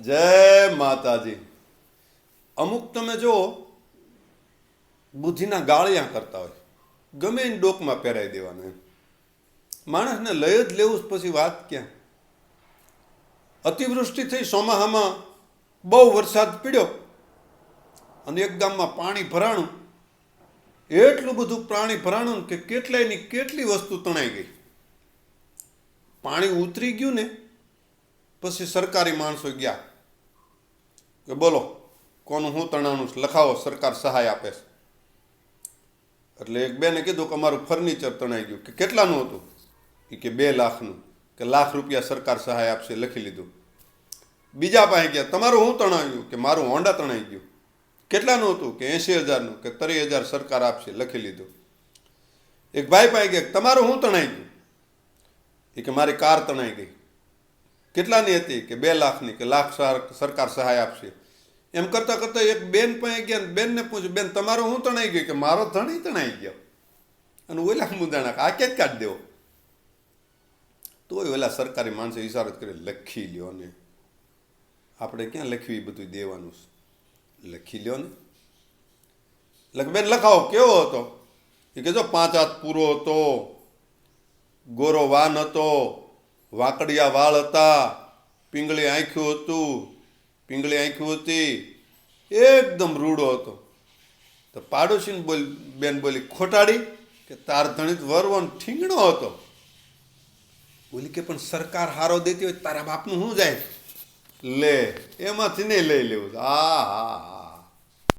જય માતાજી. અમુક તમે જો બુદ્ધિના ગાળિયા કરતા હોય. ગમે એને ડોકમાં પહેરાવી દેવાના માણસને લઈ જ લેવું પછી વાત ક્યાં? અતિવૃષ્ટિ થઈ ચોમાહામાં બહુ વરસાદ પીડ્યો અને એક ગામમાં પાણી ભરાણું. એટલું બધું પાણી ભરાણું કે કેટલાયની કેટલી વસ્તુ તણાઈ ગઈ. પાણી ઉતરી ગયું ને, પછી સરકારી માણસો ગયા. કે બોલો, કોનું હું તણાવનું લખાવો, સરકાર સહાય આપે છે. એટલે એક બેને કીધું કે અમારું ફર્નિચર તણાઈ ગયું. કે કેટલાનું હતું? એ કે બે લાખનું. કે લાખ રૂપિયા સરકાર સહાય આપશે, લખી લીધું. બીજા પાસે ગયા, તમારું હું તણાવ્યું કે, મારું હોન્ડા તણાઈ ગયું. કેટલાનું હતું? કે, એંશી હજારનું. કે, ત્રીસ હજાર સરકાર આપશે, લખી લીધું. એક ભાઈ પાસે ગયા તમારું હું તણાઈ ગયું? એ કે, મારી કાર તણાઈ ગઈ. કેટલાની હતી કે બે લાખની કે લાખ સરકાર સહાય આપશે? એમ કરતાં કરતાં એક બેન પણ ગયા બેનને પૂછ્યું, બેન, તમારો હું તણાઈ ગયો? કે, મારો ધણી તણાઈ ગયો. અને ઓલા મુદાણા આ ક્યાંક કાઢી દેવો? તોય ઓલા સરકારી માણસે ઇશારો કરી લખી લ્યો ને. આપણે ક્યાં લખવી બધું દેવાનું લખી લ્યો ને. બેન, લખાવો, કેવો હતો? એ કે, જો પાંચ હાથ પૂરો હતો, ગોરો વાન હતો વાંકડિયા વાળ હતા. પીંગળી આંખ્યું હતું. પીંગળી આંખ્યું હતી. એકદમ રૂડો હતો. તો પાડોશીને બોલ બેન બોલી, ખોટાડી કે તાર ધણિત વરવન ઠીંગણો હતો. બોલી કે, પણ સરકાર હારો દેતી હોય તારા બાપનું શું જાય? લે, એમાંથી નહીં લઈ લેવું. આ હા હા